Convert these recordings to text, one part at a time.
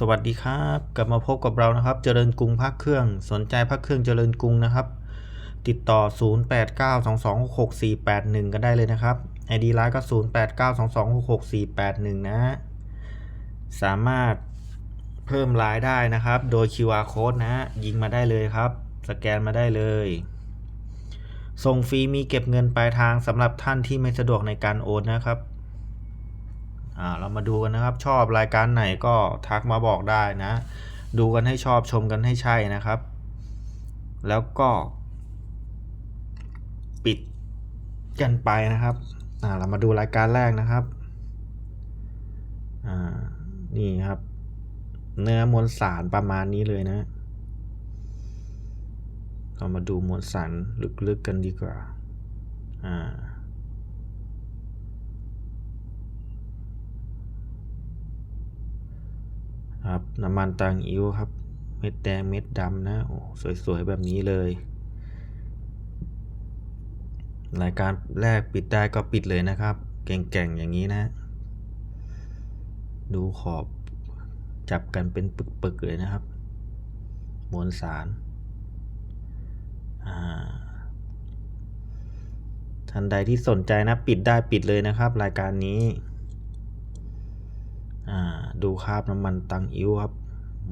สวัสดีครับกลับมาพบกับเรานะครับ เจริญกรุงพักเครื่องสนใจพักเครื่องเจริญกรุงนะครับ ติดต่อ 0892266481กันได้เลยนะครับ ID ไลน์ก็ 0892266481 นะ สามารถเพิ่มรายได้นะครับ โดย QR code นะ ยิงมาได้เลยครับ สแกนมาได้เลย ส่งฟรีมีเก็บเงินปลายทางสำหรับท่านที่ไม่สะดวกในการโอนนะครับ อ่าเรามาดูกันนะครับชอบรายการไหนก็ทักมาบอกได้นะ ดูกันให้ชอบชมกันให้ใช่นะครับ แล้วก็ปิดกันไปนะครับอ่าเรามาดูรายการแรกนะครับอ่านี่ครับ เนื้อมวลสารประมาณนี้เลยนะเรามาดูมวลสารลึกๆกันดีกว่าอ่า ครับน้ำมันตังอิ้วครับ เม็ดแดงเม็ดดำนะโอ้สวยๆ แบบนี้เลย รายการแรกปิดได้ก็ปิดเลยนะครับเก่งๆ อย่างนี้นะ ดูขอบจับกันเป็นปึกๆเลยนะครับ มวลสารท่านใดที่สนใจนะ ปิดได้ปิดเลยนะครับ รายการนี้ อ่า ดูคราบน้ำมันตังอิ้วครับ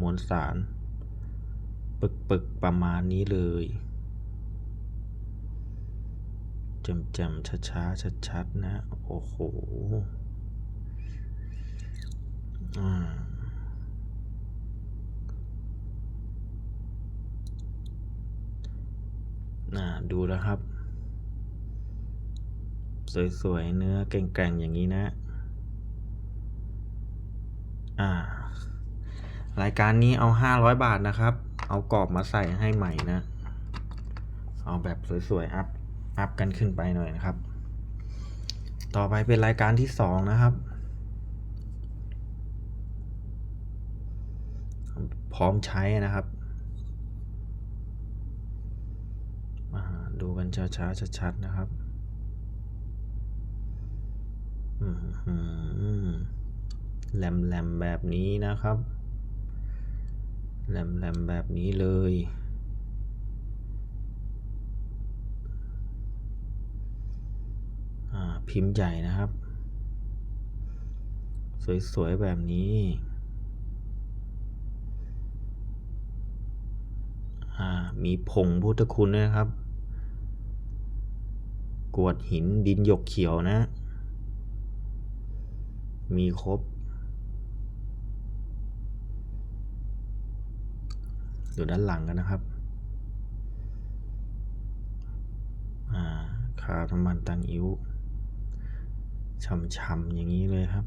มวลสาร ปึกปึกๆประมาณนี้เลยจำจำช้าช้าชัดชัดๆนะ โอ้โหอ่าน่าดูแล้วครับ สวย ๆ เนื้อแกร่งๆ อย่างนี้นะ อ่ารายการนี้เอา500บาทนะครับ เอากรอบมาใส่ให้ใหม่นะ เอาแบบสวยๆ อัพ อัพกันขึ้นไปหน่อยนะครับ ต่อไปเป็นรายการที่สองนะครับ พร้อมใช้นะครับอ่าดูกันช้าๆชัดๆนะครับ อือหือ แหลมแหลมแบบนี้นะครับแหลมแหลมแบบนี้เลยอ่าพิมพ์ใหญ่นะครับ สวย ๆ แบบนี้อ่ามีผงพุทธคุณด้วยนะครับ กวดหินดินหยกเขียวนะ มีครบ ดูด้านหลังกันนะครับอ่าคาน้ำมันตังอิ้วช่ำๆอย่างนี้เลยครับ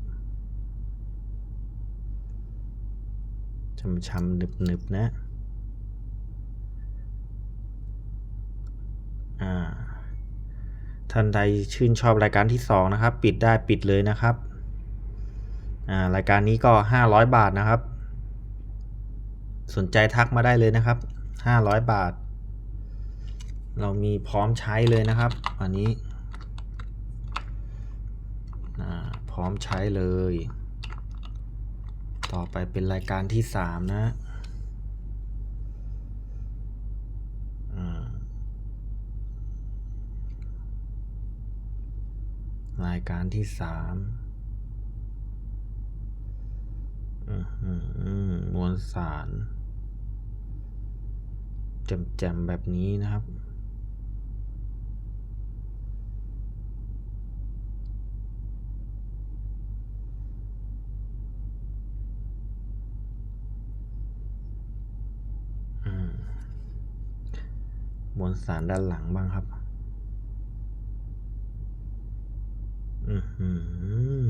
ช่ำๆหนึบๆนะ อ่า ท่านใดชื่นชอบรายการที่สองนะครับ ปิดได้ปิดเลยนะครับ อ่า รายการนี้ก็ 500 บาทนะครับ สนใจทักมาได้เลยนะครับ 500 บาท เรามีพร้อมใช้เลยนะครับ อันนี้พร้อมใช้เลย ต่อไปเป็นรายการที่ 3 นะรายการที่3อือหือมวลสาร แจ่มๆแบบนี้นะครับอืมวลสารด้านหลังบ้างครับ อือหือ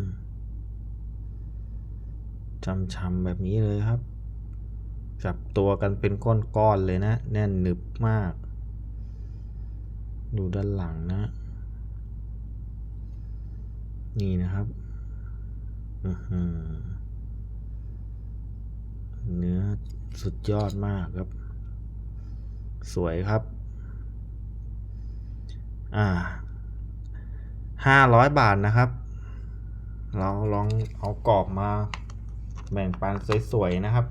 ช้ำๆแบบนี้เลยครับ จับตัวกันเป็นก้อนๆเลยนะ แน่นหนึบมาก ดูด้านหลังนะ นี่นะครับเนื้อสุดยอดมากครับ สวยครับ อ่าห้าร้อยบาทนะครับ เราลองเอากรอบมาแบ่งปันสวยๆนะครับ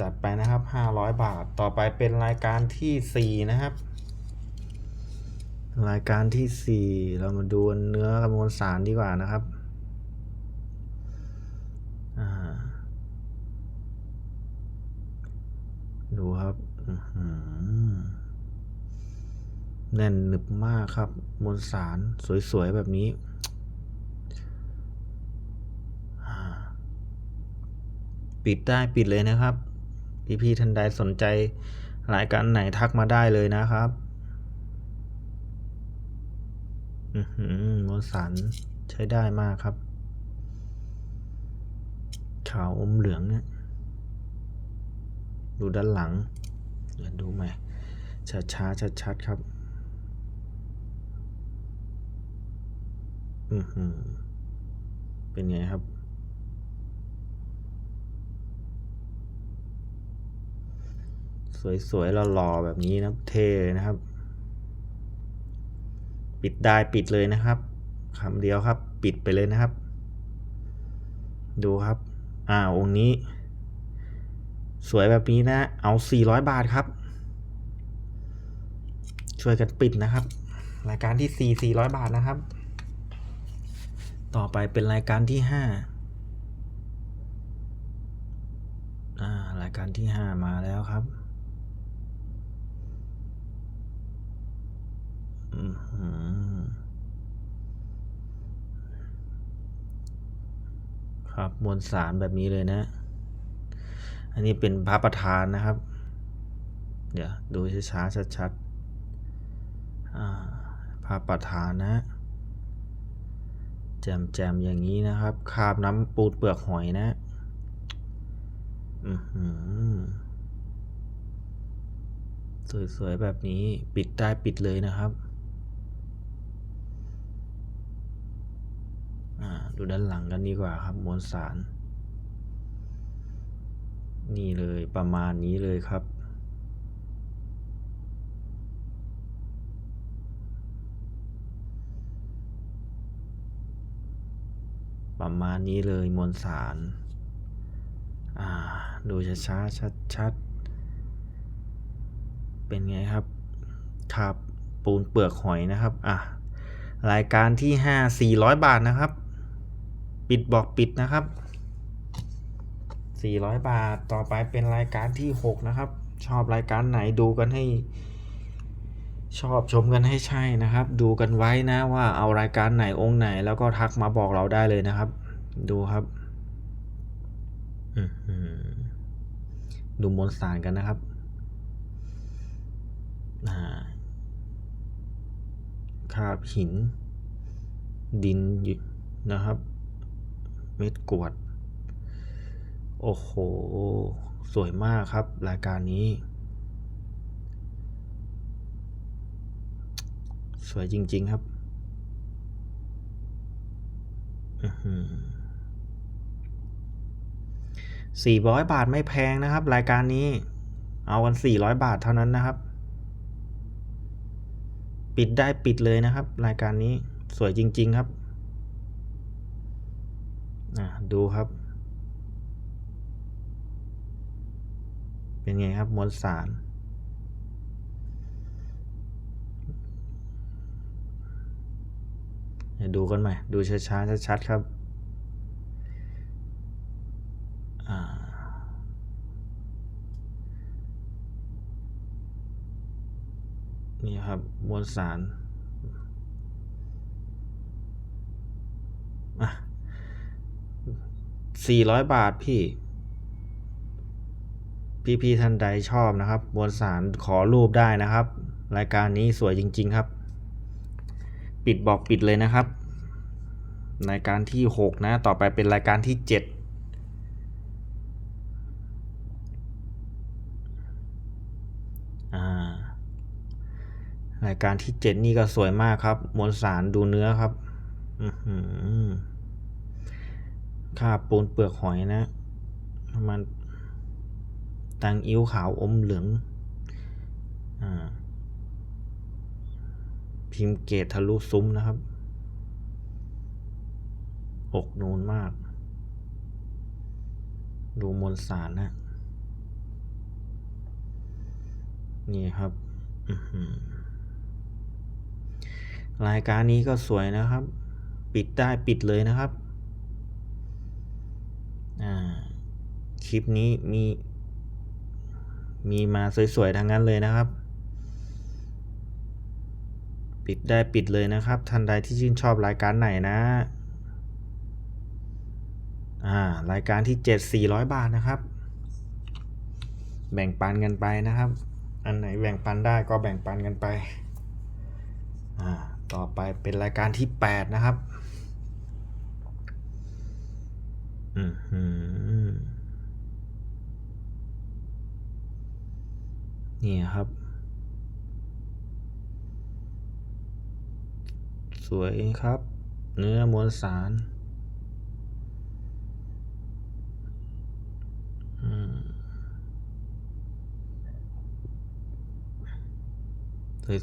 จัดไปนะครับ 500 บาท ต่อไปเป็นรายการทีสี่ 4 นะครับ รายการที่ 4 เรามาดูเนื้อกระมวลสารดีกว่านะครับดูครับหือแน่นหนึบมากครับ มวลสารสวย ๆ แบบนี้ปิดได้ปิดเลยนะครับ พี่ๆท่านใดสนใจรายการไหนทักมาได้เลยนะครับอือหอมวลสารใช้ได้มากครับ ขาวอมเหลืองเนี่ยดูด้านหลังเดี๋ยวดูใหม่ช้าช้าชัดชัดๆครับอือหือเป็นไงครับ สวยๆหล่อๆแบบนี้นะเทเลยนะครับ ปิดได้ปิดเลยนะครับคำเดียวครับ ปิดไปเลยนะครับ ดูครับ อ่าองค์นี้ สวยแบบนี้นะ เอา 400 บาทครับ ช่วยกันปิดนะครับ รายการที่ 4 400 บาทนะครับ ต่อไปเป็นรายการที่5อ่ารายการที่ 5 มาแล้วครับ อื้อหือ ครับมวลสารแบบนี้เลยนะ อันนี้เป็นพระประธานนะครับ เดี๋ยวดูช้าๆชัดๆอ่าพระประธานนะ แจมๆอย่างนี้นะครับ คาบน้ำปูดเปลือกหอยนะ อือสวยๆ แบบนี้ปิดได้ปิดเลยนะครับ อ่า ดูด้านหลังกันดีกว่าครับมวลสาร นี่เลยประมาณนี้เลยครับ ประมาณนี้เลยมวลสารดูช้าๆชัดๆ เป็นไงครับครับปูนเปลือกหอยนะครับ อะ รายการที่ 5 400 บาทนะครับ ปิดบอกปิดนะครับ 400 บาทต่อไปเป็นรายการที่ 6 นะครับ ชอบรายการไหนดูกันให้ ชอบชมกันให้ใช่นะครับ ดูกันไว้นะว่าเอารายการไหนองค์ไหน แล้วก็ทักมาบอกเราได้เลยนะครับ ดูครับดูมวลสารกันนะครับอ่าคาบหิน ดินอยู่นะครับ เม็ดกวด โอ้โห สวยมากครับ รายการนี้ สวยจริง ๆ ครับสี่ร้อยบาทไม่แพงนะครับ รายการนี้ เอากันสี่ร้อยบาทเท่านั้นนะครับ ปิดได้ปิดเลยนะครับ รายการนี้สวยจริง ๆ ครับ อะดูครับ เป็นไงครับมวลสาร ดูกันใหม่ ดูช้าๆชัดๆครับนี่ครับมวลสาร อะ สี่ร้อยบาทพี่ พี่ๆท่านใดชอบนะครับมวลสารขอรูปได้นะครับ รายการนี้สวยจริง ๆครับ ปิดบอกปิดเลยนะครับ รายการที่6นะ ต่อไปเป็นรายการที่7อ่ารายการที่7นี่ก็สวยมากครับ มวลสารดูเนื้อครับ อือหือ ค่าปูนเปลือกหอยนะมันตังอิ้วขาวอมเหลืองอพิมพ์เกตทะลุซุ้มนะครับอกนูนมาก ดูมวลสารนะ นี่ครับ รายการนี้ก็สวยนะครับ ปิดได้ปิดเลยนะครับ คลิปนี้มี มีมาสวยๆทั้งนั้นเลยนะครับ ปิดได้ปิดเลยนะครับ ท่านใดที่ชื่นชอบรายการไหนนะอ่ารายการที่เจ็ดสี่ร้อยบาทนะครับ แบ่งปันกันไปนะครับ อันไหนแบ่งปันได้ก็แบ่งปันกันไปอ่าต่อไปเป็นรายการที่แปดนะครับ อือหือ นี่ครับ สวยครับ เนื้อมวลสาร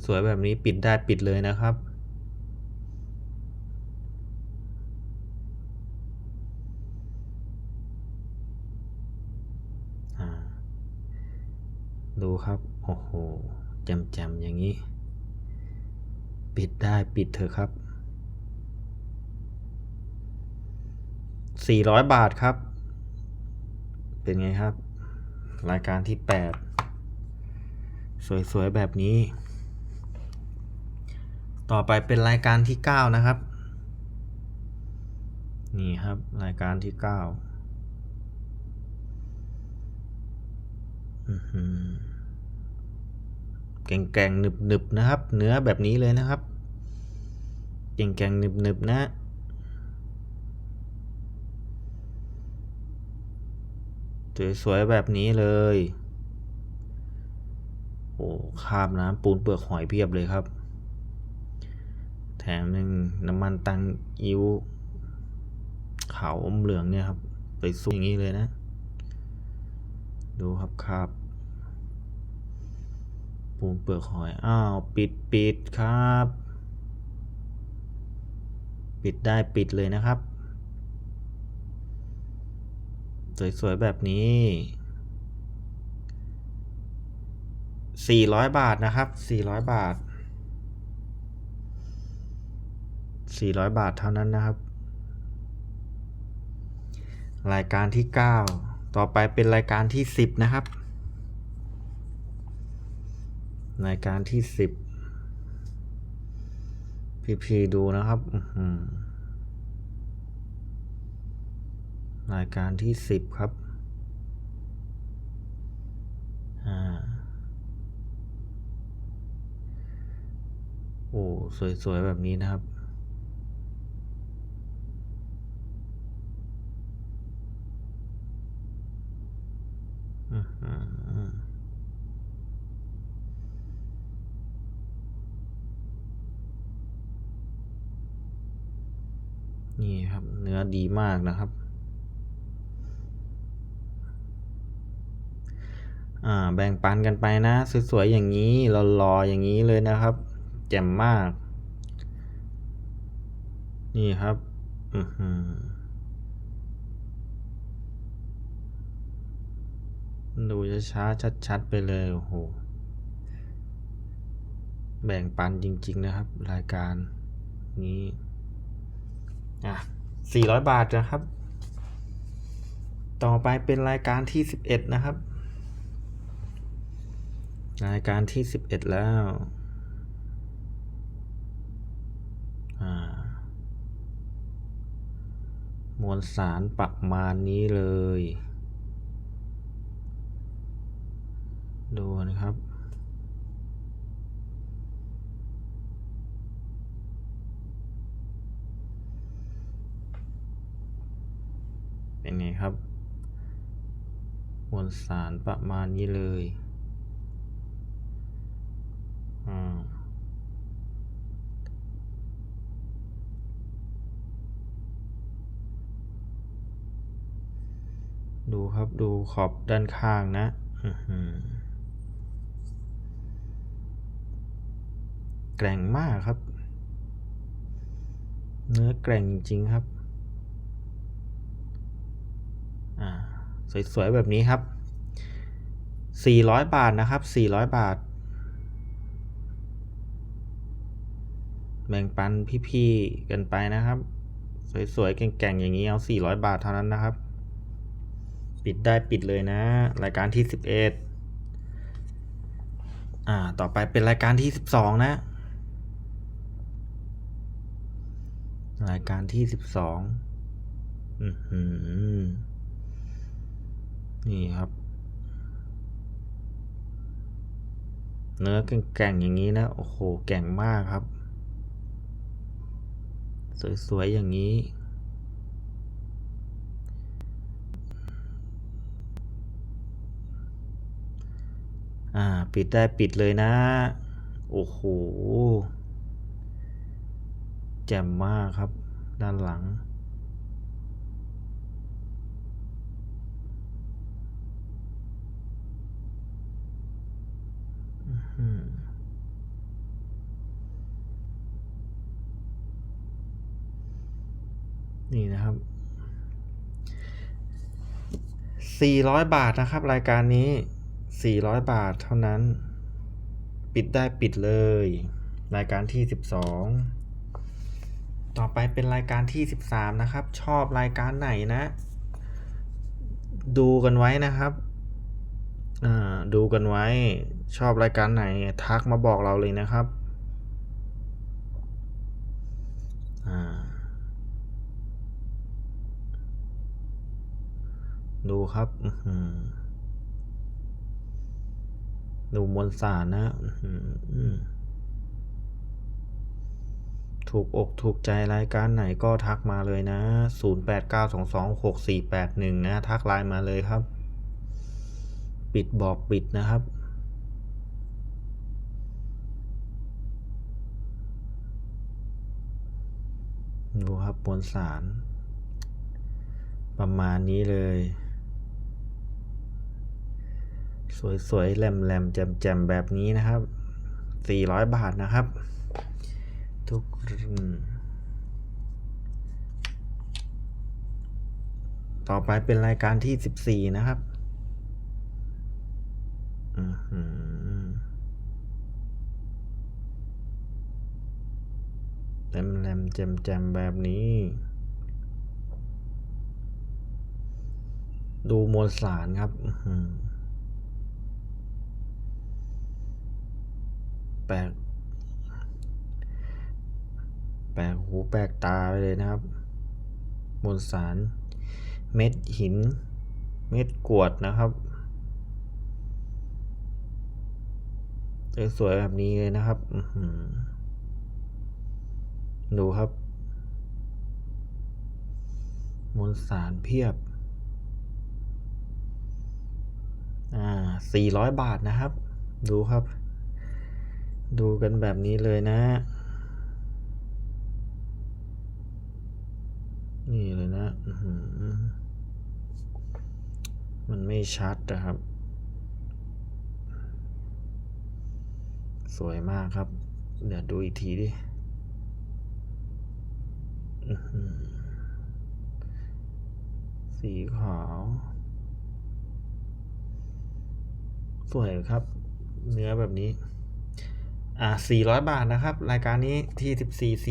สวยๆแบบนี้ปิดได้ปิดเลยนะครับ อ่า ดูครับ โอ้โห จ่มๆอย่างนี้ ปิดได้ปิดเถอะครับสี่ร้อยบาทครับ เป็นไงครับ รายการที่แปดสวย ๆ แบบนี้ ต่อไปเป็นรายการที่เก้านะครับ นี่ครับรายการที่เก้าอื้อหือ แกงๆหนึบๆนะครับ เนื้อแบบนี้เลยนะครับแกงๆหนึบๆนะสวยๆแบบนี้เลยโอ้คาบน้ำปูนเปลือกหอยเพียบเลยครับ แถมหนึ่งน้ำมันตังอิ้วขาวอมเหลืองเนี่ยครับ ไปสุกอย่างนี้เลยนะ ดูครับคราบ ปูนเปลือกหอย อ้าว ปิดปิดครับ ปิดได้ปิดเลยนะครับ สวย ๆ แบบนี้ 400 บาทนะครับ 400 บาท 400 บาทเท่านั้นนะครับ รายการที่ 9 ต่อไปเป็นรายการที่ 10 นะครับ รายการที่สิบพี่พีดูนะครับรายการที่สิบครับอ่าโอ้ สวย ๆ แบบนี้นะครับ อื้อหือ นี่ครับเนื้อดีมากนะครับแบ่งปันกันไปนะ สวยๆอย่างนี้หล่อๆอย่างนี้เลยนะครับ แจ่มมาก นี่ครับอือหือดูช้าๆชัด ๆ ไปเลยโอ้โหแบ่งปันจริง ๆ นะครับ รายการนี้ อะ400บาทนะครับ ต่อไปเป็นรายการที่11นะครับ รายการที่11แล้วมวลสารประมาณนี้เลย ดูนะครับ นไงครับ มวลสารประมาณนี้เลยดูครับดูขอบด้านข้างนะแกร่งมากครับ เนื้อแกร่งจริง ๆ ครับ อ่า สวยๆแบบนี้ครับ 400 บาทนะครับ 400 บาท แบ่งปันพี่ๆกันไปนะครับ สวยๆแก่งๆอย่างนี้เอา 400 บาทเท่านั้นนะครับ ปิดได้ปิดเลยนะ รายการที่ 11 อ่า ต่อไปเป็นรายการที่ 12 นะ รายการที่ 12 อือหือ นี่ครับ เนื้อแก่งๆอย่างนี้นะ โอ้โห แก่งมากครับ สวยๆ อย่างนี้อ่า ปิดได้ปิดเลยนะ โอ้โห แจ่มมากครับ ด้านหลัง อืม นี่นะครับ 400 บาทนะครับ รายการนี้ 400 บาทเท่านั้น ปิดได้ปิดเลย รายการที่ 12 ต่อไปเป็นรายการที่ 13 นะครับ ชอบรายการไหนนะ ดูกันไว้นะครับอ่าดูกันไว้ชอบรายการไหน ทักมาบอกเราเลยนะครับ อ่า ดู ครับดูมวลสารนะถูกอกถูกใจรายการไหนก็ทักมาเลยนะ 0892264481 นะ ทักไลน์มาเลยครับ ปิดบอกปิดนะครับ ดูครับมวลสาร ประมาณนี้เลย สวยๆแหลมๆแจ่มๆแบบนี้นะครับ 400 บาทนะครับ ทุกต่อไปเป็นรายการที่ 14 นะครับอื้อหือแหลมๆแจ่มๆแบบนี้ ดูมวลสารครับ อือหือแป ลกแปลกหูแปลกตาไปเลยนะครับมวลสาร เม็ดหิน เม็ดกรวดนะครับสวยแบบนี้เลยนะครับดูครับ มวลสารเพียบ อ่า400บาทนะครับ ดูครับ ดูกันแบบนี้เลยนะ นี่เลยนะ มันไม่ชัดนะครับ สวยมากครับ เดี๋ยวดูอีกทีดิสีขาว สวยครับ เนื้อแบบนี้ อ่า400บาทนะครับ รายการนี้ที่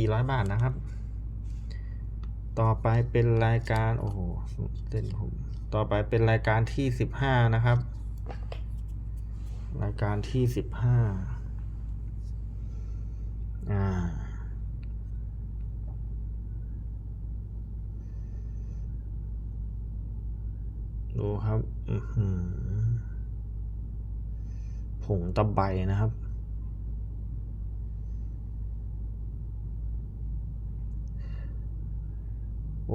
14 400บาทนะครับ ต่อไปเป็นรายการโอ้โหเต้นผมต่อไปเป็นรายการที่15นะครับ รายการที่15อ่าดูครับอือหือผงตะไบนะครับ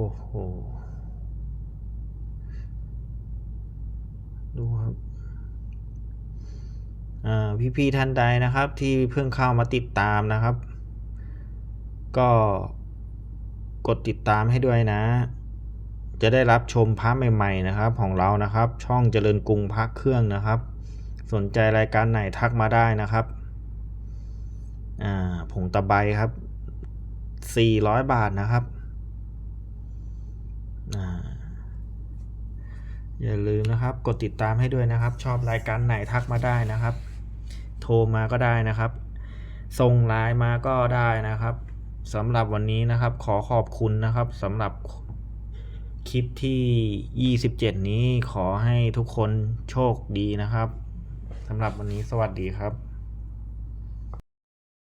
โอ้โห ดูครับ อ่า พี่ๆท่านใดนะครับ ที่เพิ่งเข้ามาติดตามนะครับ ก็กดติดตามให้ด้วยนะ จะได้รับชมพระใหม่ๆนะครับ ของเรานะครับ ช่องเจริญกรุงพักเครื่องนะครับ สนใจรายการไหนทักมาได้นะครับ อ่า ผงตะไบครับ 400 บาทนะครับ อ่า อย่าลืมนะครับ กดติดตามให้ด้วยนะครับ ชอบรายการไหนทักมาได้นะครับ โทรมาก็ได้นะครับ ส่งไลน์มาก็ได้นะครับสำหรับวันนี้นะครับ ขอขอบคุณนะครับสำหรับคลิปที่ 27 นี้ขอให้ทุกคนโชคดีนะครับสำหรับวันนี้สวัสดีครับ